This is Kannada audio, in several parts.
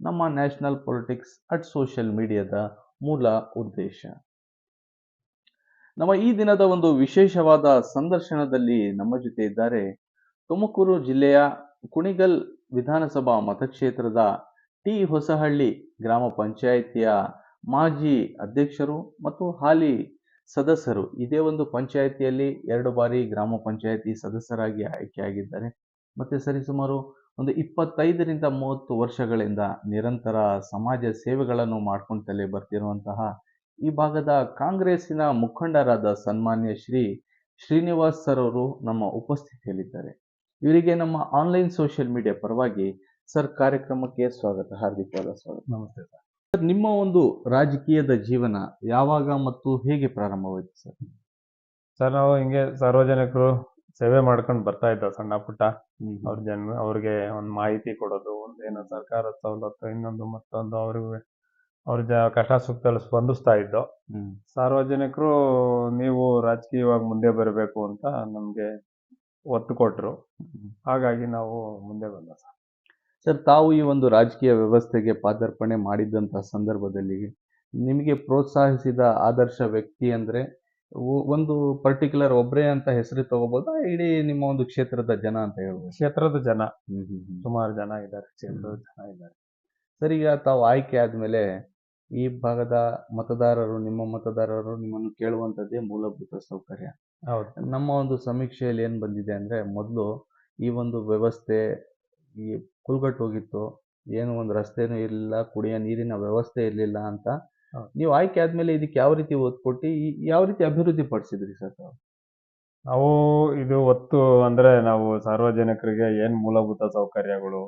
ನಮ್ಮ ನ್ಯಾಷನಲ್ ಪೊಲಿಟಿಕ್ಸ್ ಅಟ್ ಸೋಷಿಯಲ್ ಮೀಡಿಯಾದ ಮೂಲ ಉದ್ದೇಶ. ನಮ್ಮ ಈ ದಿನದ ಒಂದು ವಿಶೇಷವಾದ ಸಂದರ್ಶನದಲ್ಲಿ ನಮ್ಮ ಜೊತೆ ಇದ್ದಾರೆ ತುಮಕೂರು ಜಿಲ್ಲೆಯ ಕುಣಿಗಲ್ ವಿಧಾನಸಭಾ ಮತಕ್ಷೇತ್ರದ ಟಿ ಹೊಸಹಳ್ಳಿ ಗ್ರಾಮ ಪಂಚಾಯಿತಿಯ ಮಾಜಿ ಅಧ್ಯಕ್ಷರು ಮತ್ತು ಹಾಲಿ ಸದಸ್ಯರು. ಇದೇ ಒಂದು ಪಂಚಾಯಿತಿಯಲ್ಲಿ ಎರಡು ಬಾರಿ ಗ್ರಾಮ ಪಂಚಾಯಿತಿ ಸದಸ್ಯರಾಗಿ ಆಯ್ಕೆಯಾಗಿದ್ದಾರೆ. ಮತ್ತೆ ಸರಿಸುಮಾರು ಒಂದು ಇಪ್ಪತ್ತೈದರಿಂದ ಮೂವತ್ತು ವರ್ಷಗಳಿಂದ ನಿರಂತರ ಸಮಾಜ ಸೇವೆಗಳನ್ನು ಮಾಡ್ಕೊಂತಲೇ ಬರ್ತಿರುವಂತಹ ಈ ಭಾಗದ ಕಾಂಗ್ರೆಸ್ಸಿನ ಮುಖಂಡರಾದ ಸನ್ಮಾನ್ಯ ಶ್ರೀ ಶ್ರೀನಿವಾಸ್ ಸರ್ ಅವರು ನಮ್ಮ ಉಪಸ್ಥಿತಿಯಲ್ಲಿದ್ದಾರೆ. ಇವರಿಗೆ ನಮ್ಮ ಆನ್ಲೈನ್ ಸೋಷಿಯಲ್ ಮೀಡಿಯಾ ಪರವಾಗಿ ಸರ್ ಕಾರ್ಯಕ್ರಮಕ್ಕೆ ಸ್ವಾಗತ ಹಾರ್ದಿಕವಾದ ಸ್ವಾಗತ. ನಮಸ್ತೆ ಸರ್. ಸರ್ ನಿಮ್ಮ ಒಂದು ರಾಜಕೀಯದ ಜೀವನ ಯಾವಾಗ ಮತ್ತು ಹೇಗೆ ಪ್ರಾರಂಭವಾಯಿತು ಸರ್? ಸರ್ ನಾವು ಹಿಂಗೆ ಸಾರ್ವಜನಿಕರು ಸೇವೆ ಮಾಡ್ಕೊಂಡು ಬರ್ತಾ ಇದ್ದ ಸಣ್ಣ ಪುಟ್ಟ. ಅವ್ರ ಜನ ಅವ್ರಿಗೆ ಒಂದು ಮಾಹಿತಿ ಕೊಡೋದು ಒಂದು ಏನೋ ಸರ್ಕಾರದ ಸವಲತ್ತು ಇನ್ನೊಂದು ಮತ್ತೊಂದು ಅವ್ರಿಗೆ ಅವ್ರ ಜ ಕಷ್ಟ ಸುಖದಲ್ಲಿ ಸ್ಪಂದಿಸ್ತಾ ಇದ್ದೋ. ಸಾರ್ವಜನಿಕರು ನೀವು ರಾಜಕೀಯವಾಗಿ ಮುಂದೆ ಬರಬೇಕು ಅಂತ ನಮಗೆ ಒತ್ತು ಕೊಟ್ಟರು ಹಾಗಾಗಿ ನಾವು ಮುಂದೆ ಬಂದ ಸರ್. ಸರ್ ತಾವು ಈ ಒಂದು ರಾಜಕೀಯ ವ್ಯವಸ್ಥೆಗೆ ಪಾದಾರ್ಪಣೆ ಮಾಡಿದ್ದಂಥ ಸಂದರ್ಭದಲ್ಲಿ ನಿಮಗೆ ಪ್ರೋತ್ಸಾಹಿಸಿದ ಆದರ್ಶ ವ್ಯಕ್ತಿ ಅಂದರೆ ಒಂದು ಪರ್ಟಿಕ್ಯುಲರ್ ಒಬ್ಬರೇ ಅಂತ ಹೆಸರು ತಗೋಬೋದಾ ಇಡೀ ನಿಮ್ಮ ಒಂದು ಕ್ಷೇತ್ರದ ಜನ ಅಂತ ಹೇಳ್ಬೋದು. ಕ್ಷೇತ್ರದ ಜನ. ಸುಮಾರು ಜನ ಇದ್ದಾರೆ ಕ್ಷೇತ್ರದ ಜನ ಇದ್ದಾರೆ. ಸರಿ ಈಗ ತಾವು ಆಯ್ಕೆ ಆದಮೇಲೆ ಈ ಭಾಗದ ಮತದಾರರು ನಿಮ್ಮ ಮತದಾರರು ನಿಮ್ಮನ್ನು ಕೇಳುವಂಥದ್ದೇ ಮೂಲಭೂತ ಸೌಕರ್ಯ. ಹೌದು. ನಮ್ಮ ಒಂದು ಸಮೀಕ್ಷೆಯಲ್ಲಿ ಏನು ಬಂದಿದೆ ಅಂದರೆ ಮೊದಲು ಈ ಒಂದು ವ್ಯವಸ್ಥೆ ಈ ಕುಲ್ಗಟ್ಟು ಹೋಗಿತ್ತು ಏನು ಒಂದು ರಸ್ತೆನೂ ಇರಲಿಲ್ಲ ಕುಡಿಯೋ ನೀರಿನ ವ್ಯವಸ್ಥೆ ಇರಲಿಲ್ಲ ಅಂತ. ನೀವು ಆಯ್ಕೆ ಆದಮೇಲೆ ಇದಕ್ಕೆ ಯಾವ ರೀತಿ ಒತ್ತು ಕೊಟ್ಟು ಯಾವ ರೀತಿ ಅಭಿವೃದ್ಧಿ ಪಡಿಸಿದ್ರಿ ಸರ್ ತಾವು? ನಾವು ಇದು ಒತ್ತು ಅಂದ್ರೆ ನಾವು ಸಾರ್ವಜನಿಕರಿಗೆ ಏನ್ ಮೂಲಭೂತ ಸೌಕರ್ಯಗಳು?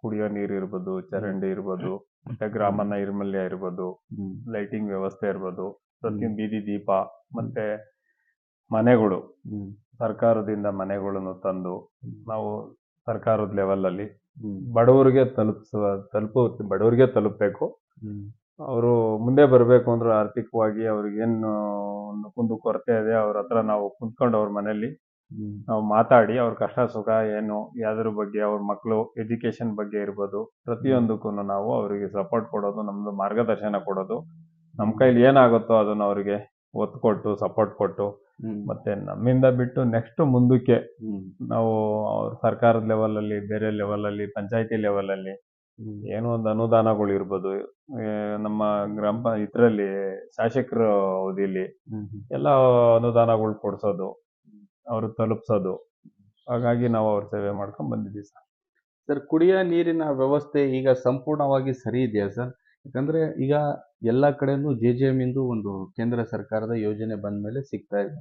ಕುಡಿಯೋ ನೀರು ಇರ್ಬೋದು ಚರಂಡಿ ಇರ್ಬೋದು ಮತ್ತೆ ಗ್ರಾಮ ನೈರ್ಮಲ್ಯ ಇರ್ಬೋದು ಲೈಟಿಂಗ್ ವ್ಯವಸ್ಥೆ ಇರ್ಬೋದು ಪ್ರತಿಯೊಂದು ಬೀದಿ ದೀಪ ಮತ್ತೆ ಮನೆಗಳು. ಸರ್ಕಾರದಿಂದ ಮನೆಗಳನ್ನು ತಂದು ನಾವು ಸರ್ಕಾರದ ಲೆವೆಲ್ ಅಲ್ಲಿ ಬಡವರಿಗೆ ತಲುಪಿಸುವ ತಲುಪು ಬಡವರಿಗೆ ತಲುಪಬೇಕು. ಅವರು ಮುಂದೆ ಬರಬೇಕು ಅಂದ್ರೆ ಆರ್ಥಿಕವಾಗಿ ಅವ್ರಿಗೇನು ಒಂದು ಕುಂದು ಕೊರತೆ ಇದೆ ಅವ್ರ ಹತ್ರ ನಾವು ಕುಂತ್ಕೊಂಡು ಅವ್ರ ಮನೇಲಿ ನಾವು ಮಾತಾಡಿ ಅವ್ರ ಕಷ್ಟ ಸುಖ ಏನು ಯಾವ್ದ್ರ ಬಗ್ಗೆ ಅವ್ರ ಮಕ್ಕಳು ಎಜುಕೇಶನ್ ಬಗ್ಗೆ ಇರ್ಬೋದು ಪ್ರತಿಯೊಂದಕ್ಕೂ ನಾವು ಅವರಿಗೆ ಸಪೋರ್ಟ್ ಕೊಡೋದು ನಮ್ದು ಮಾರ್ಗದರ್ಶನ ಕೊಡೋದು. ನಮ್ಮ ಕೈಲಿ ಏನಾಗುತ್ತೋ ಅದನ್ನ ಅವರಿಗೆ ಒತ್ತು ಕೊಟ್ಟು ಸಪೋರ್ಟ್ ಕೊಟ್ಟು ಮತ್ತೆ ನಮ್ಮಿಂದ ಬಿಟ್ಟು ನೆಕ್ಸ್ಟ್ ಮುಂದಕ್ಕೆ ನಾವು ಅವ್ರ ಸರ್ಕಾರದ ಲೆವೆಲ್ ಅಲ್ಲಿ ಬೇರೆ ಲೆವೆಲ್ ಅಲ್ಲಿ ಪಂಚಾಯತಿ ಲೆವೆಲ್ ಅಲ್ಲಿ ಏನೋ ಒಂದು ಅನುದಾನಗಳು ಇರ್ಬೋದು. ಏ, ನಮ್ಮ ಗ್ರಾಮ ಇದರಲ್ಲಿ ಇದ್ರಲ್ಲಿ ಶಾಸಕರ ಅವಧಿಯಲ್ಲಿ ಎಲ್ಲ ಅನುದಾನಗಳು ಕೊಡ್ಸೋದು ಅವರು ತಲುಪಿಸೋದು. ಹಾಗಾಗಿ ನಾವು ಅವ್ರ ಸೇವೆ ಮಾಡ್ಕೊಂಡ್ ಬಂದಿದ್ದೀವಿ ಸರ್. ಸರ್ ಕುಡಿಯ ನೀರಿನ ವ್ಯವಸ್ಥೆ ಈಗ ಸಂಪೂರ್ಣವಾಗಿ ಸರಿ ಇದೆಯಾ ಸರ್? ಯಾಕಂದ್ರೆ ಈಗ ಎಲ್ಲ ಕಡೆನೂ ಜೆ ಜೆ ಎಂ ಇಂದು ಒಂದು ಕೇಂದ್ರ ಸರ್ಕಾರದ ಯೋಜನೆ ಬಂದ ಮೇಲೆ ಸಿಗ್ತಾ ಇದೆ.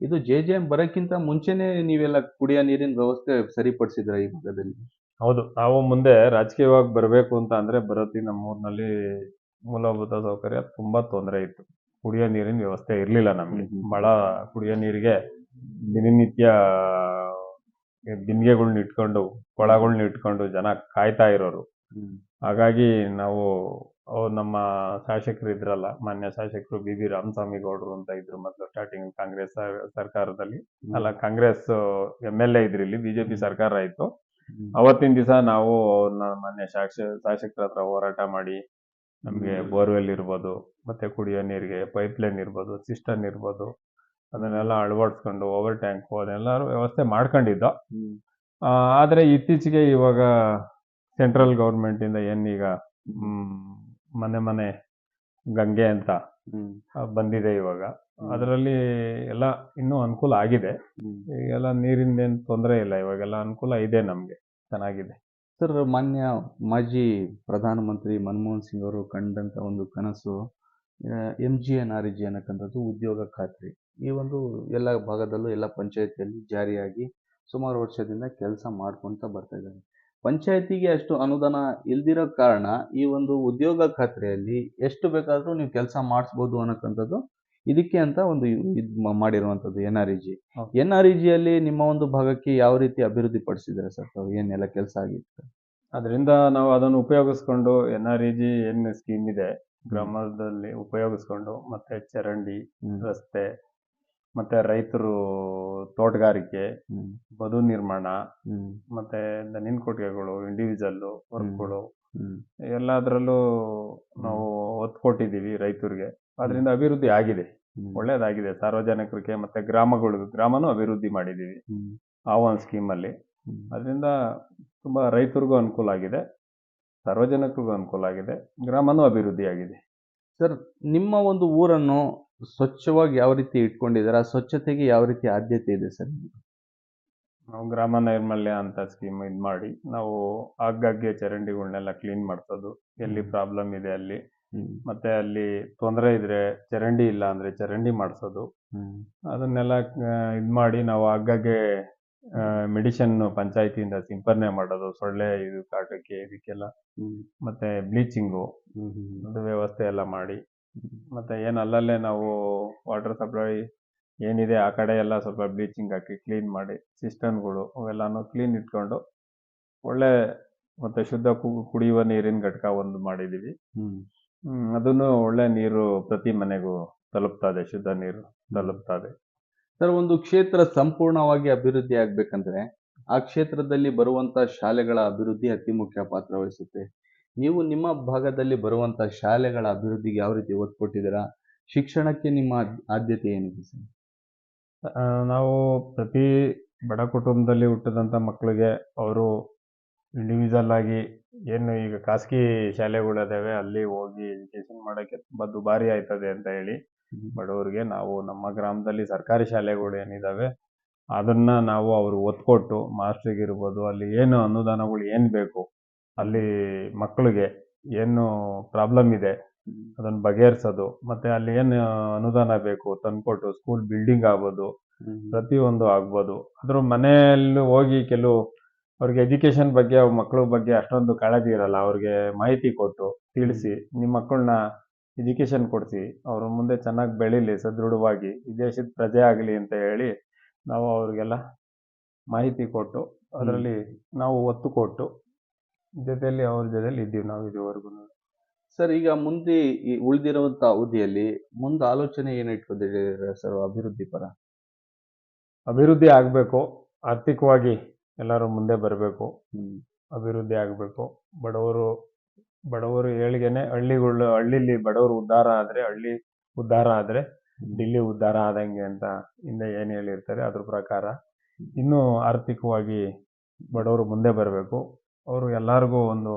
ಇದು ಜೆ ಜೆ ಎಂ ಬರೋಕ್ಕಿಂತ ಮುಂಚೆನೆ ನೀವೆಲ್ಲ ಕುಡಿಯ ನೀರಿನ ವ್ಯವಸ್ಥೆ ಸರಿಪಡಿಸಿದ್ರ ಈ ಭಾಗದಲ್ಲಿ? ಹೌದು. ನಾವು ಮುಂದೆ ರಾಜಕೀಯವಾಗಿ ಬರಬೇಕು ಅಂತ ಅಂದ್ರೆ ಬರೋತಿ ನಮ್ಮ ಊರಿನಲ್ಲಿ ಮೂಲಭೂತ ಸೌಕರ್ಯ ತುಂಬಾ ತೊಂದರೆ ಇತ್ತು. ಕುಡಿಯೋ ನೀರಿನ ವ್ಯವಸ್ಥೆ ಇರಲಿಲ್ಲ ನಮಗೆ. ಬಹಳ ಕುಡಿಯೋ ನೀರಿಗೆ ದಿನನಿತ್ಯ ಬಿಂದಿಗೆಗಳನ್ನ ಇಟ್ಕೊಂಡು ಕೊಳಗಳನ್ನ ಇಟ್ಕೊಂಡು ಜನ ಕಾಯ್ತಾ ಇರೋರು. ಹಾಗಾಗಿ ನಾವು ಅವ್ರು ನಮ್ಮ ಶಾಸಕರು ಇದ್ರಲ್ಲ ಮಾನ್ಯ ಶಾಸಕರು ಬಿ ಬಿ ರಾಮಸ್ವಾಮಿ ಗೌಡರು ಅಂತ ಇದ್ರು ಮೊದಲು ಸ್ಟಾರ್ಟಿಂಗ್ ಕಾಂಗ್ರೆಸ್ ಸರ್ಕಾರದಲ್ಲಿ. ಅಲ್ಲ ಕಾಂಗ್ರೆಸ್ ಎಂ ಎಲ್ ಎ ಇದ್ರಿ ಇಲ್ಲಿ ಬಿಜೆಪಿ ಸರ್ಕಾರ ಆಯ್ತು ಅವತ್ತಿನ ದಿವಸ ನಾವು ಅವ್ರನ್ನ ಮಾನ್ಯ ಶಾಸ ಶಾಸಕರ ಹತ್ರ ಹೋರಾಟ ಮಾಡಿ ನಮಗೆ ಬೋರ್ವೆಲ್ ಇರ್ಬೋದು ಮತ್ತೆ ಕುಡಿಯೋ ನೀರಿಗೆ ಪೈಪ್ ಲೈನ್ ಇರ್ಬೋದು ಸಿಸ್ಟಮ್ ಇರ್ಬೋದು ಅದನ್ನೆಲ್ಲ ಅಳವಡಿಸ್ಕೊಂಡು ಓವರ್ ಟ್ಯಾಂಕು ಅದೆಲ್ಲ ವ್ಯವಸ್ಥೆ ಮಾಡ್ಕೊಂಡಿದ್ದೋ. ಆ, ಆದ್ರೆ ಇತ್ತೀಚೆಗೆ ಇವಾಗ ಸೆಂಟ್ರಲ್ ಗೌರ್ಮೆಂಟ್ ಇಂದ ಏನೀಗ ಮನೆ ಮನೆ ಗಂಗೆ ಅಂತ ಬಂದಿದೆ ಇವಾಗ. ಅದರಲ್ಲಿ ಎಲ್ಲ ಇನ್ನೂ ಅನುಕೂಲ ಆಗಿದೆ. ಈಗೆಲ್ಲ ನೀರಿಂದ ಏನು ತೊಂದರೆ ಇಲ್ಲ ಇವಾಗೆಲ್ಲ ಅನುಕೂಲ ಇದೆ ನಮಗೆ. ಚೆನ್ನಾಗಿದೆ. ಸರ್ ಮಾನ್ಯ ಮಾಜಿ ಪ್ರಧಾನಮಂತ್ರಿ ಮನಮೋಹನ್ ಸಿಂಗ್ ಅವರು ಕಂಡಂತ ಒಂದು ಕನಸು M G N R G ಅನ್ನಕ್ಕಂಥದ್ದು ಉದ್ಯೋಗ ಖಾತ್ರಿ. ಈ ಒಂದು ಎಲ್ಲ ಭಾಗದಲ್ಲೂ ಎಲ್ಲ ಪಂಚಾಯತಿಯಲ್ಲಿ ಜಾರಿಯಾಗಿ ಸುಮಾರು ವರ್ಷದಿಂದ ಕೆಲಸ ಮಾಡ್ಕೊಂತ ಬರ್ತಾ ಇದ್ದಾರೆ. ಪಂಚಾಯತಿಗೆ ಅಷ್ಟು ಅನುದಾನ ಇಲ್ದಿರೋ ಕಾರಣ ಈ ಒಂದು ಉದ್ಯೋಗ ಖಾತ್ರಿಯಲ್ಲಿ ಎಷ್ಟು ಬೇಕಾದರೂ ನೀವು ಕೆಲಸ ಮಾಡಿಸ್ಬೋದು ಅನ್ನೋಕ್ಕಂಥದ್ದು ಇದಕ್ಕೆ ಅಂತ ಒಂದು ಇದು ಮಾಡಿರುವಂಥದ್ದು N R E G. N R E ಜಿಯಲ್ಲಿ ನಿಮ್ಮ ಒಂದು ಭಾಗಕ್ಕೆ ಯಾವ ರೀತಿ ಅಭಿವೃದ್ಧಿ ಪಡಿಸಿದ್ದಾರೆ ಸರ್ ತಾವು? ಏನೆಲ್ಲ ಕೆಲಸ ಆಗಿತ್ತು? ಅದರಿಂದ ನಾವು ಅದನ್ನು ಉಪಯೋಗಿಸ್ಕೊಂಡು ಎನ್ ಆರ್ ಇ ಜಿ ಏನು ಸ್ಕೀಮ್ ಇದೆ ಗ್ರಾಮದಲ್ಲಿ ಉಪಯೋಗಿಸ್ಕೊಂಡು ಮತ್ತೆ ಚರಂಡಿ ರಸ್ತೆ ಮತ್ತೆ ರೈತರು ತೋಟಗಾರಿಕೆ ಬದು ನಿರ್ಮಾಣ ಮತ್ತೆ ದನಿನ್ ಕೊಟ್ಟಿಗೆಗಳು ಇಂಡಿವಿಜುವಲ್ ವರ್ಕ್ಗಳು ಎಲ್ಲದ್ರಲ್ಲೂ ನಾವು ಒತ್ತು ಕೊಟ್ಟಿದ್ದೀವಿ ರೈತರಿಗೆ ಅದರಿಂದ ಅಭಿವೃದ್ಧಿ ಆಗಿದೆ. ಒಳ್ಳೇದಾಗಿದೆ. ಸಾರ್ವಜನಿಕರಿಗೆ ಮತ್ತೆ ಗ್ರಾಮಗಳು ಗ್ರಾಮನು ಅಭಿವೃದ್ಧಿ ಮಾಡಿದ್ದೀವಿ. ಆ ಒಂದು ಸ್ಕೀಮಲ್ಲಿ ಹ್ಮ್. ಅದರಿಂದ ತುಂಬ ರೈತರಿಗೂ ಅನುಕೂಲ ಆಗಿದೆ. ಸಾರ್ವಜನಿಕರಿಗೂ ಅನುಕೂಲ ಆಗಿದೆ. ಗ್ರಾಮನೂ ಅಭಿವೃದ್ಧಿ ಆಗಿದೆ. ಸರ್ ನಿಮ್ಮ ಒಂದು ಊರನ್ನು ಸ್ವಚ್ಛವಾಗಿ ಯಾವ ರೀತಿ ಇಟ್ಕೊಂಡಿದ್ದಾರೆ ಆ ಸ್ವಚ್ಛತೆಗೆ ಯಾವ ರೀತಿ ಆದ್ಯತೆ ಇದೆ ಸರ್? ನಾವು ಗ್ರಾಮ ನೈರ್ಮಲ್ಯ ಅಂತ ಸ್ಕೀಮ್ ಇದು ಮಾಡಿ ನಾವು ಆಗಾಗ್ಗೆ ಚರಂಡಿಗಳನ್ನೆಲ್ಲ ಕ್ಲೀನ್ ಮಾಡ್ಸೋದು. ಎಲ್ಲಿ ಪ್ರಾಬ್ಲಮ್ ಇದೆ ಅಲ್ಲಿ. ಮತ್ತೆ ಅಲ್ಲಿ ತೊಂದರೆ ಇದ್ರೆ ಚರಂಡಿ ಇಲ್ಲ ಅಂದ್ರೆ ಚರಂಡಿ ಮಾಡಿಸೋದು. ಅದನ್ನೆಲ್ಲ ಇದು ಮಾಡಿ ನಾವು ಆಗಾಗ್ಗೆ ಮೆಡಿಷನ್ ಪಂಚಾಯತಿಯಿಂದ ಸಿಂಪರಣೆ ಮಾಡೋದು ಸೊಳ್ಳೆ ಇದು ಕಾಟಕ್ಕೆ ಇದಕ್ಕೆಲ್ಲ. ಮತ್ತೆ ಬ್ಲೀಚಿಂಗು ಅದು ವ್ಯವಸ್ಥೆ ಎಲ್ಲ ಮಾಡಿ. ಮತ್ತೆ ಏನು ಅಲ್ಲಲ್ಲೇ ನಾವು ವಾಟರ್ ಸಪ್ಲೈ ಏನಿದೆ ಆ ಕಡೆ ಎಲ್ಲ ಸ್ವಲ್ಪ ಬ್ಲೀಚಿಂಗ್ ಹಾಕಿ ಕ್ಲೀನ್ ಮಾಡಿ ಸಿಸ್ಟಮ್ಗಳು ಅವೆಲ್ಲನೂ ಕ್ಲೀನ್ ಇಟ್ಕೊಂಡು ಒಳ್ಳೆ ಮತ್ತೆ ಶುದ್ಧ ಕುಡಿಯುವ ನೀರಿನ ಘಟಕ ಒಂದು ಮಾಡಿದೀವಿ. ಅದನ್ನು ಒಳ್ಳೆ ನೀರು ಪ್ರತಿ ಮನೆಗೂ ತಲುಪ್ತದೆ ಶುದ್ಧ ನೀರು ತಲುಪ್ತದೆ ಸರ್ ಒಂದು ಕ್ಷೇತ್ರ ಸಂಪೂರ್ಣವಾಗಿ ಅಭಿವೃದ್ಧಿ ಆಗ್ಬೇಕಂದ್ರೆ ಆ ಕ್ಷೇತ್ರದಲ್ಲಿ ಬರುವಂತ ಶಾಲೆಗಳ ಅಭಿವೃದ್ಧಿ ಅತಿ ಮುಖ್ಯ ಪಾತ್ರ ವಹಿಸುತ್ತೆ. ನೀವು ನಿಮ್ಮ ಭಾಗದಲ್ಲಿ ಬರುವಂಥ ಶಾಲೆಗಳ ಅಭಿವೃದ್ಧಿಗೆ ಯಾವ ರೀತಿ ಒತ್ತು ಕೊಟ್ಟಿದ್ದೀರಾ? ಶಿಕ್ಷಣಕ್ಕೆ ನಿಮ್ಮ ಆದ್ಯತೆ ಏನಿದೆ ಸರ್? ನಾವು ಪ್ರತಿ ಬಡ ಕುಟುಂಬದಲ್ಲಿ ಹುಟ್ಟಿದಂಥ ಮಕ್ಕಳಿಗೆ ಅವರು ಇಂಡಿವಿಜುವಲ್ ಆಗಿ ಏನು ಈಗ ಖಾಸಗಿ ಶಾಲೆಗಳಿದ್ದಾವೆ ಅಲ್ಲಿ ಹೋಗಿ ಎಜುಕೇಶನ್ ಮಾಡೋಕ್ಕೆ ತುಂಬ ದುಬಾರಿ ಆಯ್ತದೆ ಅಂತ ಹೇಳಿ ಬಡವರಿಗೆ ನಾವು ನಮ್ಮ ಗ್ರಾಮದಲ್ಲಿ ಸರ್ಕಾರಿ ಶಾಲೆಗಳು ಏನಿದ್ದಾವೆ ಅದನ್ನ ನಾವು ಅವರು ಒತ್ತು ಕೊಟ್ಟು ಮಾಸ್ಟ್ರಿಗೆ ಇರ್ಬೋದು ಅಲ್ಲಿ ಏನು ಅನುದಾನಗಳು ಏನು ಬೇಕು ಅಲ್ಲಿ ಮಕ್ಕಳಿಗೆ ಏನು ಪ್ರಾಬ್ಲಮ್ ಇದೆ ಅದನ್ನ ಬಗೆಹರಿಸೋದು ಮತ್ತೆ ಅಲ್ಲಿ ಏನು ಅನುದಾನ ಬೇಕು ತಂದ್ಕೊಟ್ಟು ಸ್ಕೂಲ್ ಬಿಲ್ಡಿಂಗ್ ಆಗ್ಬೋದು ಪ್ರತಿಯೊಂದು ಆಗ್ಬೋದು. ಅದ್ರ ಮನೆಯಲ್ಲಿ ಹೋಗಿ ಕೆಲವು ಅವ್ರಿಗೆ ಎಜುಕೇಶನ್ ಬಗ್ಗೆ ಅವ್ರ ಮಕ್ಕಳ ಬಗ್ಗೆ ಅಷ್ಟೊಂದು ಕಾಳಜಿ ಇರಲ್ಲ. ಅವ್ರಿಗೆ ಮಾಹಿತಿ ಕೊಟ್ಟು ತಿಳಿಸಿ ನಿಮ್ಮ ಮಕ್ಕಳನ್ನ ಎಜುಕೇಶನ್ ಕೊಡಿಸಿ ಅವ್ರ ಮುಂದೆ ಚೆನ್ನಾಗಿ ಬೆಳೀಲಿ ಸದೃಢವಾಗಿ ಈ ದೇಶದ ಪ್ರಜೆ ಆಗಲಿ ಅಂತ ಹೇಳಿ ನಾವು ಅವ್ರಿಗೆಲ್ಲ ಮಾಹಿತಿ ಕೊಟ್ಟು ಅದರಲ್ಲಿ ನಾವು ಒತ್ತು ಕೊಟ್ಟು ಜೊತೆಯಲ್ಲಿ ಅವ್ರ ಜೊತೆಲಿ ಇದ್ದೀವಿ ನಾವು ಇದುವರೆಗೂ. ಸರ್ ಈಗ ಮುಂದೆ ಈ ಉಳಿದಿರುವಂತ ಅವಧಿಯಲ್ಲಿ ಮುಂದೆ ಆಲೋಚನೆ ಏನು ಇಟ್ಕೊಂಡಿದ್ದೀರಾ ಸರ್ ಅಭಿವೃದ್ಧಿ ಪರ? ಅಭಿವೃದ್ಧಿ ಆಗಬೇಕು ಆರ್ಥಿಕವಾಗಿ ಎಲ್ಲರೂ ಮುಂದೆ ಬರಬೇಕು ಅಭಿವೃದ್ಧಿ ಆಗಬೇಕು. ಬಡವರು ಬಡವರು ಏಳಿಗೆನೆ ಹಳ್ಳಿಗಳು ಹಳ್ಳಿಲಿ ಬಡವರು ಉದ್ಧಾರ ಆದರೆ ಹಳ್ಳಿ ಉದ್ಧಾರ ಆದರೆ ಡಿಲ್ಲಿ ಉದ್ಧಾರ ಆದಂಗೆ ಅಂತ ಹಿಂದೆ ಏನು ಹೇಳಿರ್ತಾರೆ ಅದ್ರ ಪ್ರಕಾರ ಇನ್ನೂ ಆರ್ಥಿಕವಾಗಿ ಬಡವರು ಮುಂದೆ ಬರಬೇಕು. ಅವರು ಎಲ್ಲರಿಗೂ ಒಂದು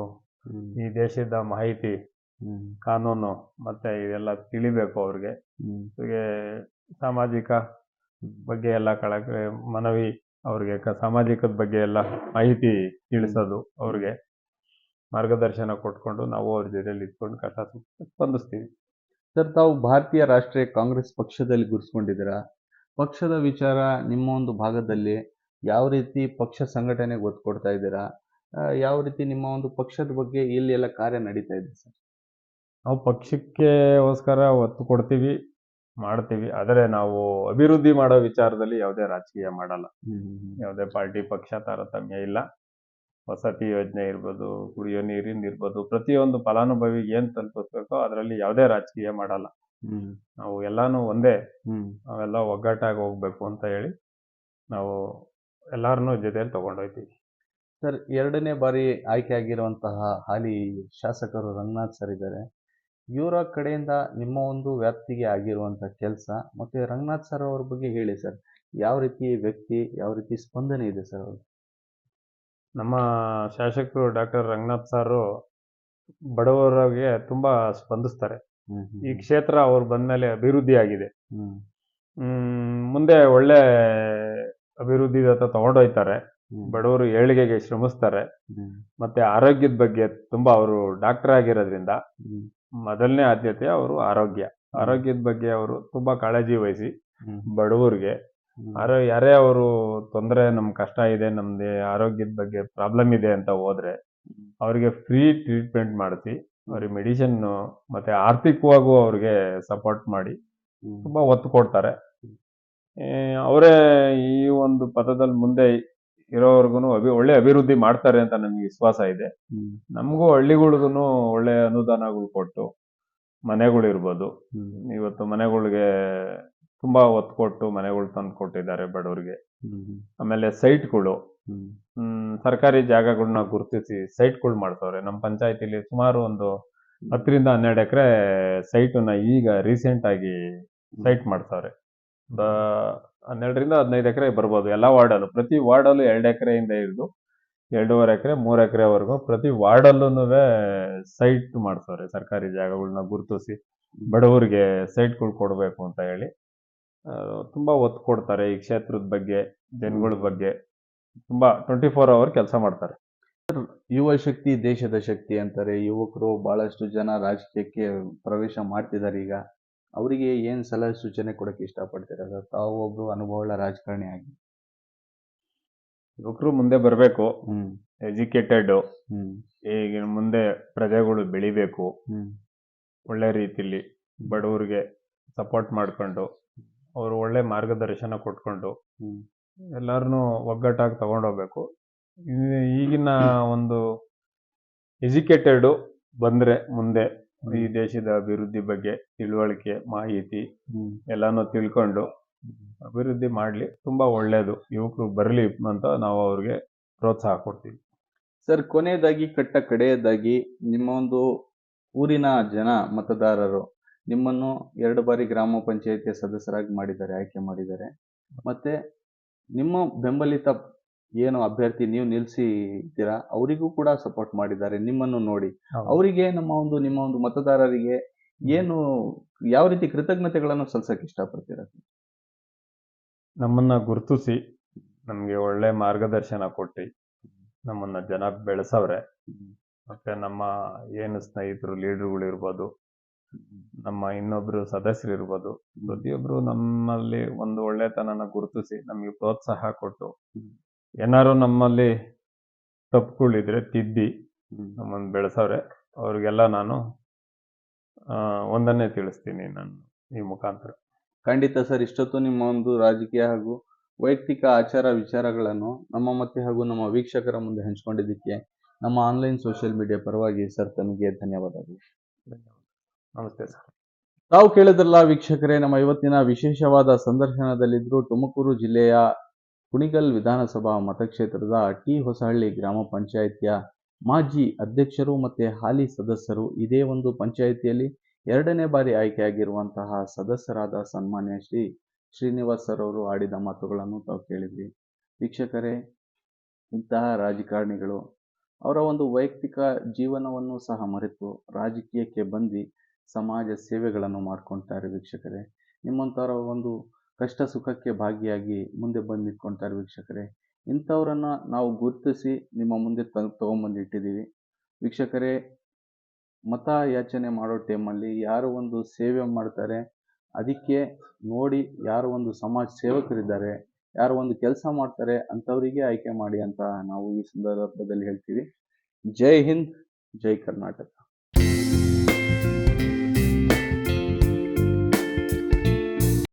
ಈ ದೇಶದ ಮಾಹಿತಿ ಕಾನೂನು ಮತ್ತೆ ಇದೆಲ್ಲ ತಿಳಿಬೇಕು ಅವ್ರಿಗೆ. ಸಾಮಾಜಿಕ ಬಗ್ಗೆ ಎಲ್ಲ ಕಳಕ ಮನವಿ ಅವ್ರಿಗೆ ಕ ಸಾಮಾಜಿಕದ ಬಗ್ಗೆ ಎಲ್ಲ ಮಾಹಿತಿ ತಿಳಿಸೋದು ಅವ್ರಿಗೆ. ಮಾರ್ಗದರ್ಶನ ಕೊಟ್ಕೊಂಡು ನಾವು ಅವ್ರ ಜೊತೆಯಲ್ಲಿ ಇದ್ಕೊಂಡು ಕಷ್ಟ ಸ್ಪಂದಿಸ್ತೀವಿ. ಸರ್ ತಾವು ಭಾರತೀಯ ರಾಷ್ಟ್ರೀಯ ಕಾಂಗ್ರೆಸ್ ಪಕ್ಷದಲ್ಲಿ ಗುರುಸ್ಕೊಂಡಿದ್ದೀರಾ ಪಕ್ಷದ ವಿಚಾರ ನಿಮ್ಮ ಒಂದು ಭಾಗದಲ್ಲಿ ಯಾವ ರೀತಿ ಪಕ್ಷ ಸಂಘಟನೆಗೆ ಒತ್ತು ಕೊಡ್ತಾ ಇದ್ದೀರಾ? ಯಾವ ರೀತಿ ನಿಮ್ಮ ಒಂದು ಪಕ್ಷದ ಬಗ್ಗೆ ಇಲ್ಲಿ ಎಲ್ಲ ಕಾರ್ಯ ನಡೀತಾ ಇದೆ ಸರ್? ನಾವು ಪಕ್ಷಕ್ಕೆಗೋಸ್ಕರ ಒತ್ತು ಕೊಡ್ತೀವಿ ಮಾಡ್ತೀವಿ. ಆದರೆ ನಾವು ಅಭಿವೃದ್ಧಿ ಮಾಡೋ ವಿಚಾರದಲ್ಲಿ ಯಾವುದೇ ರಾಜಕೀಯ ಮಾಡಲ್ಲ. ಯಾವುದೇ ಪಾರ್ಟಿ ಪಕ್ಷ ತಾರತಮ್ಯ ಇಲ್ಲ. ವಸತಿ ಯೋಜನೆ ಇರ್ಬೋದು ಕುಡಿಯೋ ನೀರಿಂದ ಇರ್ಬೋದು ಪ್ರತಿಯೊಂದು ಫಲಾನುಭವಿಗೆ ಏನ್ ತಲುಪಿಸ್ಬೇಕೋ ಅದರಲ್ಲಿ ಯಾವುದೇ ರಾಜಕೀಯ ಮಾಡಲ್ಲ. ನಾವು ಎಲ್ಲಾನು ಒಂದೇ. ನಾವೆಲ್ಲ ಒಗ್ಗಟ್ಟಾಗಿ ಹೋಗ್ಬೇಕು ಅಂತ ಹೇಳಿ ನಾವು ಎಲ್ಲರನ್ನೂ ಜೊತೆಯಲ್ಲಿ ತಗೊಂಡೋಗ್ತೀವಿ ಸರ್ ಎರಡನೇ ಬಾರಿ ಆಯ್ಕೆ ಆಗಿರುವಂತಹ ಹಾಲಿ ಶಾಸಕರು ರಂಗನಾಥ್ ಸರ್ ಇದ್ದಾರೆ. ಇವರ ಕಡೆಯಿಂದ ನಿಮ್ಮ ಒಂದು ವ್ಯಾಪ್ತಿಗೆ ಆಗಿರುವಂತಹ ಕೆಲಸ ಮತ್ತೆ ರಂಗನಾಥ್ ಸರ್ ಅವ್ರ ಬಗ್ಗೆ ಹೇಳಿ ಸರ್. ಯಾವ ರೀತಿ ವ್ಯಕ್ತಿ ಯಾವ ರೀತಿ ಸ್ಪಂದನೆ ಇದೆ ಸರ್ ಅವರು ನಮ್ಮ ಶಾಸಕರು ಡಾಕ್ಟರ್ ರಂಗನಾಥ್ ಸಾರು ಬಡವರಿಗೆ ತುಂಬಾ ಸ್ಪಂದಿಸ್ತಾರೆ. ಈ ಕ್ಷೇತ್ರ ಅವ್ರು ಬಂದ್ಮೇಲೆ ಅಭಿವೃದ್ಧಿ ಆಗಿದೆ. ಮುಂದೆ ಒಳ್ಳೆ ಅಭಿವೃದ್ಧಿ ತಗೊಂಡೋಯ್ತಾರೆ. ಹ್ಮ್ ಬಡವರು ಏಳಿಗೆಗೆ ಶ್ರಮಿಸ್ತಾರೆ. ಮತ್ತೆ ಆರೋಗ್ಯದ ಬಗ್ಗೆ ತುಂಬಾ ಅವರು ಡಾಕ್ಟರ್ ಆಗಿರೋದ್ರಿಂದ ಮೊದಲನೇ ಆದ್ಯತೆ ಅವರು ಆರೋಗ್ಯ. ಆರೋಗ್ಯದ ಬಗ್ಗೆ ಅವರು ತುಂಬಾ ಕಾಳಜಿ ವಹಿಸಿ ಬಡವರಿಗೆ. ಆರೋ ಯಾರೇ ಅವರು ತೊಂದರೆ ನಮ್ ಕಷ್ಟ ಇದೆ ನಮ್ದು ಆರೋಗ್ಯದ ಬಗ್ಗೆ ಪ್ರಾಬ್ಲಮ್ ಇದೆ ಅಂತ ಹೋದ್ರೆ ಅವರಿಗೆ ಫ್ರೀ ಟ್ರೀಟ್ಮೆಂಟ್ ಮಾಡಿಸಿ ಅವ್ರಿಗೆ ಮೆಡಿಸಿನ್ ಮತ್ತೆ ಆರ್ಥಿಕವಾಗೂ ಅವ್ರಿಗೆ ಸಪೋರ್ಟ್ ಮಾಡಿ ತುಂಬಾ ಒತ್ತು ಕೊಡ್ತಾರೆ. ಅವರೇ ಈ ಒಂದು ಪದದಲ್ಲಿ ಮುಂದೆ ಇರೋವರೆಗೂ ಅಭಿ ಒಳ್ಳೆ ಅಭಿವೃದ್ಧಿ ಮಾಡ್ತಾರೆ ಅಂತ ನಮ್ಗೆ ವಿಶ್ವಾಸ ಇದೆ. ನಮಗೂ ಹಳ್ಳಿಗಳಿಗೂ ಒಳ್ಳೆ ಅನುದಾನಗಳು ಕೊಟ್ಟು ಮನೆಗಳಿರ್ಬೋದು ಇವತ್ತು ಮನೆಗಳಿಗೆ ತುಂಬಾ ಒತ್ತು ಕೊಟ್ಟು ಮನೆಗಳು ತಂದು ಕೊಟ್ಟಿದ್ದಾರೆ ಬಡವರಿಗೆ. ಆಮೇಲೆ ಸೈಟ್ಗಳು. ಹ್ಮ್. ಸರ್ಕಾರಿ ಜಾಗಗಳನ್ನ ಗುರುತಿಸಿ ಸೈಟ್ಗಳು ಮಾಡ್ತವ್ರೆ ನಮ್ಮ ಪಂಚಾಯತಿಲಿ ಸುಮಾರು ಒಂದು ಹತ್ತರಿಂದ ಹನ್ನೆರಡು ಎಕರೆ ಸೈಟನ್ನ ಈಗ ರೀಸೆಂಟ್ ಆಗಿ ಸೈಟ್ ಮಾಡ್ತಾವ್ರೆ ಹನ್ನೆರಡರಿಂದ ಹದಿನೈದು ಎಕರೆ ಬರ್ಬೋದು ಎಲ್ಲ ವಾರ್ಡಲ್ಲೂ. ಪ್ರತಿ ವಾರ್ಡಲ್ಲೂ ಎರಡು ಎಕರೆಯಿಂದ ಹಿಡಿದು ಎರಡೂವರೆ ಎಕರೆ, ಮೂರು ಎಕರೆವರೆಗೂ ಪ್ರತಿ ವಾರ್ಡಲ್ಲೂ ಸೈಟ್ ಮಾಡ್ತಾರೆ ಸರ್ಕಾರಿ ಜಾಗಗಳನ್ನ ಗುರುತಿಸಿ ಬಡವರಿಗೆ ಸೈಟ್ಗಳು ಕೊಡಬೇಕು ಅಂತ ಹೇಳಿ. ತುಂಬ ಒತ್ತು ಕೊಡ್ತಾರೆ ಈ ಕ್ಷೇತ್ರದ ಬಗ್ಗೆ, ಜನಗಳ ಬಗ್ಗೆ. ತುಂಬ ಟ್ವೆಂಟಿ ಫೋರ್ ಅವರ್ ಕೆಲಸ ಮಾಡ್ತಾರೆ. ಯುವ ಶಕ್ತಿ, ದೇಶದ ಶಕ್ತಿ ಅಂತಾರೆ. ಯುವಕರು ಬಹಳಷ್ಟು ಜನ ರಾಜಕೀಯಕ್ಕೆ ಪ್ರವೇಶ ಮಾಡ್ತಿದ್ದಾರೆ ಈಗ. ಅವರಿಗೆ ಏನು ಸಲಹೆ ಸೂಚನೆ ಕೊಡಕ್ಕೆ ಇಷ್ಟಪಡ್ತೀರಾ ಸರ್? ತಾವು ಒಬ್ಬರು ಅನುಭವಗಳ ರಾಜಕಾರಣಿ ಆಗಿ. ಯುವಕರು ಮುಂದೆ ಬರಬೇಕು. ಹ್ಞೂ ಎಜುಕೇಟೆಡ್ ಹ್ಞೂ ಈಗ ಮುಂದೆ ಪ್ರಜೆಗಳು ಬೆಳಿಬೇಕು. ಒಳ್ಳೆ ರೀತಿಲಿ ಬಡವರಿಗೆ ಸಪೋರ್ಟ್ ಮಾಡ್ಕೊಂಡು ಅವರು ಒಳ್ಳೆ ಮಾರ್ಗದರ್ಶನ ಕೊಟ್ಕೊಂಡು ಎಲ್ಲರನ್ನೂ ಒಗ್ಗಟ್ಟಾಗಿ ತಗೊಂಡೋಗ್ಬೇಕು. ಈಗಿನ ಒಂದು ಎಜುಕೇಟೆಡು ಬಂದರೆ ಮುಂದೆ ಈ ದೇಶದ ಅಭಿವೃದ್ಧಿ ಬಗ್ಗೆ ತಿಳುವಳಿಕೆ ಮಾಹಿತಿ ಎಲ್ಲಾನು ತಿಳ್ಕೊಂಡು ಅಭಿವೃದ್ಧಿ ಮಾಡ್ಲಿ ತುಂಬಾ ಒಳ್ಳೇದು. ಯುವಕರು ಬರಲಿ ಅಂತ ನಾವು ಅವ್ರಿಗೆ ಪ್ರೋತ್ಸಾಹ ಕೊಡ್ತೀವಿ. ಸರ್ ಕೊನೆಯದಾಗಿ ಕಟ್ಟ ಕಡೆಯದಾಗಿ ನಿಮ್ಮ ಒಂದು ಊರಿನ ಜನ ಮತದಾರರು ನಿಮ್ಮನ್ನು ಎರಡು ಬಾರಿ ಗ್ರಾಮ ಪಂಚಾಯತಿಯ ಸದಸ್ಯರಾಗಿ ಮಾಡಿದ್ದಾರೆ ಆಯ್ಕೆ ಮಾಡಿದ್ದಾರೆ. ಮತ್ತೆ ನಿಮ್ಮ ಬೆಂಬಲಿತ ಏನು ಅಭ್ಯರ್ಥಿ ನೀವು ನಿಲ್ಸಿದ್ದೀರಾ ಅವರಿಗೂ ಕೂಡ ಸಪೋರ್ಟ್ ಮಾಡಿದ್ದಾರೆ ನಿಮ್ಮನ್ನು ನೋಡಿ. ಅವರಿಗೆ ನಮ್ಮ ಒಂದು ನಿಮ್ಮ ಒಂದು ಮತದಾರರಿಗೆ ಏನು ಯಾವ ರೀತಿ ಕೃತಜ್ಞತೆಗಳನ್ನು ಸಲ್ಸಕ್ ಇಷ್ಟಪಡ್ತೀರಾ? ನಮ್ಮನ್ನ ಗುರುತಿಸಿ ನಮ್ಗೆ ಒಳ್ಳೆ ಮಾರ್ಗದರ್ಶನ ಕೊಟ್ಟು ನಮ್ಮನ್ನ ಜನ ಬೆಳೆಸವ್ರೆ. ಮತ್ತೆ ನಮ್ಮ ಏನು ಸ್ನೇಹಿತರು ಲೀಡರ್ಗಳು ಇರ್ಬೋದು ನಮ್ಮ ಇನ್ನೊಬ್ರು ಸದಸ್ಯರು ಇರ್ಬೋದು ಪ್ರತಿಯೊಬ್ರು ನಮ್ಮಲ್ಲಿ ಒಂದು ಒಳ್ಳೆತನನ ಗುರುತಿಸಿ ನಮಗೆ ಪ್ರೋತ್ಸಾಹ ಕೊಟ್ಟು ಏನಾರು ನಮ್ಮಲ್ಲಿ ತಪ್ಪುಗಳಿದ್ರೆ ತಿದ್ದಿ ನಮ್ಮನ್ನು ಬೆಳೆಸವ್ರೆ. ಅವ್ರಿಗೆಲ್ಲ ನಾನು ಒಂದನ್ನೇ ತಿಳಿಸ್ತೀನಿ ನಾನು ಈ ಮುಖಾಂತರ. ಖಂಡಿತ ಸರ್ ಇಷ್ಟೊತ್ತು ನಿಮ್ಮ ಒಂದು ರಾಜಕೀಯ ಹಾಗೂ ವೈಯಕ್ತಿಕ ಆಚಾರ ವಿಚಾರಗಳನ್ನು ನಮ್ಮ ಮತ್ತೆ ಹಾಗೂ ನಮ್ಮ ವೀಕ್ಷಕರ ಮುಂದೆ ಹಂಚಿಕೊಂಡಿದ್ದಕ್ಕೆ ನಮ್ಮ ಆನ್ಲೈನ್ ಸೋಷಿಯಲ್ ಮೀಡಿಯಾ ಪರವಾಗಿ ಸರ್ ತಮಗೆ ಧನ್ಯವಾದಗಳು. ನಮಸ್ತೆ ಸರ್. ತಾವು ಕೇಳಿದ್ರಲ್ಲ ವೀಕ್ಷಕರೇ ನಮ್ಮ ಇವತ್ತಿನ ವಿಶೇಷವಾದ ಸಂದರ್ಶನದಲ್ಲಿದ್ದರು ತುಮಕೂರು ಜಿಲ್ಲೆಯ ಕುಣಿಗಲ್ ವಿಧಾನಸಭಾ ಮತಕ್ಷೇತ್ರದ ಟಿ ಹೊಸಹಳ್ಳಿ ಗ್ರಾಮ ಪಂಚಾಯಿತಿಯ ಮಾಜಿ ಅಧ್ಯಕ್ಷರು ಮತ್ತು ಹಾಲಿ ಸದಸ್ಯರು ಇದೇ ಒಂದು ಪಂಚಾಯಿತಿಯಲ್ಲಿ ಎರಡನೇ ಬಾರಿ ಆಯ್ಕೆಯಾಗಿರುವಂತಹ ಸದಸ್ಯರಾದ ಸನ್ಮಾನ್ಯ ಶ್ರೀ ಶ್ರೀನಿವಾಸ್ ಸರ್ ಆಡಿದ ಮಾತುಗಳನ್ನು ತಾವು ಕೇಳಿದ್ರಿ ವೀಕ್ಷಕರೇ, ಇಂತಹ ರಾಜಕಾರಣಿಗಳು ಅವರ ಒಂದು ವೈಯಕ್ತಿಕ ಜೀವನವನ್ನು ಸಹ ಮರೆತು ರಾಜಕೀಯಕ್ಕೆ ಬಂದು ಸಮಾಜ ಸೇವೆಗಳನ್ನು ಮಾಡ್ಕೊಳ್ತಾರೆ ವೀಕ್ಷಕರೇ. ನಿಮ್ಮಂಥವರ ಒಂದು ಕಷ್ಟ ಸುಖಕ್ಕೆ ಭಾಗಿಯಾಗಿ ಮುಂದೆ ಬಂದು ನಿಂತ್ಕೊಳ್ತಾರೆ ವೀಕ್ಷಕರೇ. ಇಂಥವ್ರನ್ನ ನಾವು ಗುರುತಿಸಿ ನಿಮ್ಮ ಮುಂದೆ ತ, ತೊಗೊಂಬಂದು ಇಟ್ಟಿದ್ದೀವಿ. ವೀಕ್ಷಕರೇ ಮತ ಯಾಚನೆ ಮಾಡೋ ಟೈಮಲ್ಲಿ ಯಾರು ಒಂದು ಸೇವೆ ಮಾಡ್ತಾರೆ. ಅದಕ್ಕೆ ನೋಡಿ ಯಾರು ಒಂದು ಸಮಾಜ ಸೇವಕರಿದ್ದಾರೆ. ಯಾರು ಒಂದು ಕೆಲಸ ಮಾಡ್ತಾರೆ ಅಂಥವರಿಗೆ ಆಯ್ಕೆ ಮಾಡಿ ಅಂತ ನಾವು ಈ ಸಂದರ್ಭದಲ್ಲಿ ಹೇಳ್ತೀವಿ. ಜೈ ಹಿಂದ್, ಜೈ ಕರ್ನಾಟಕ.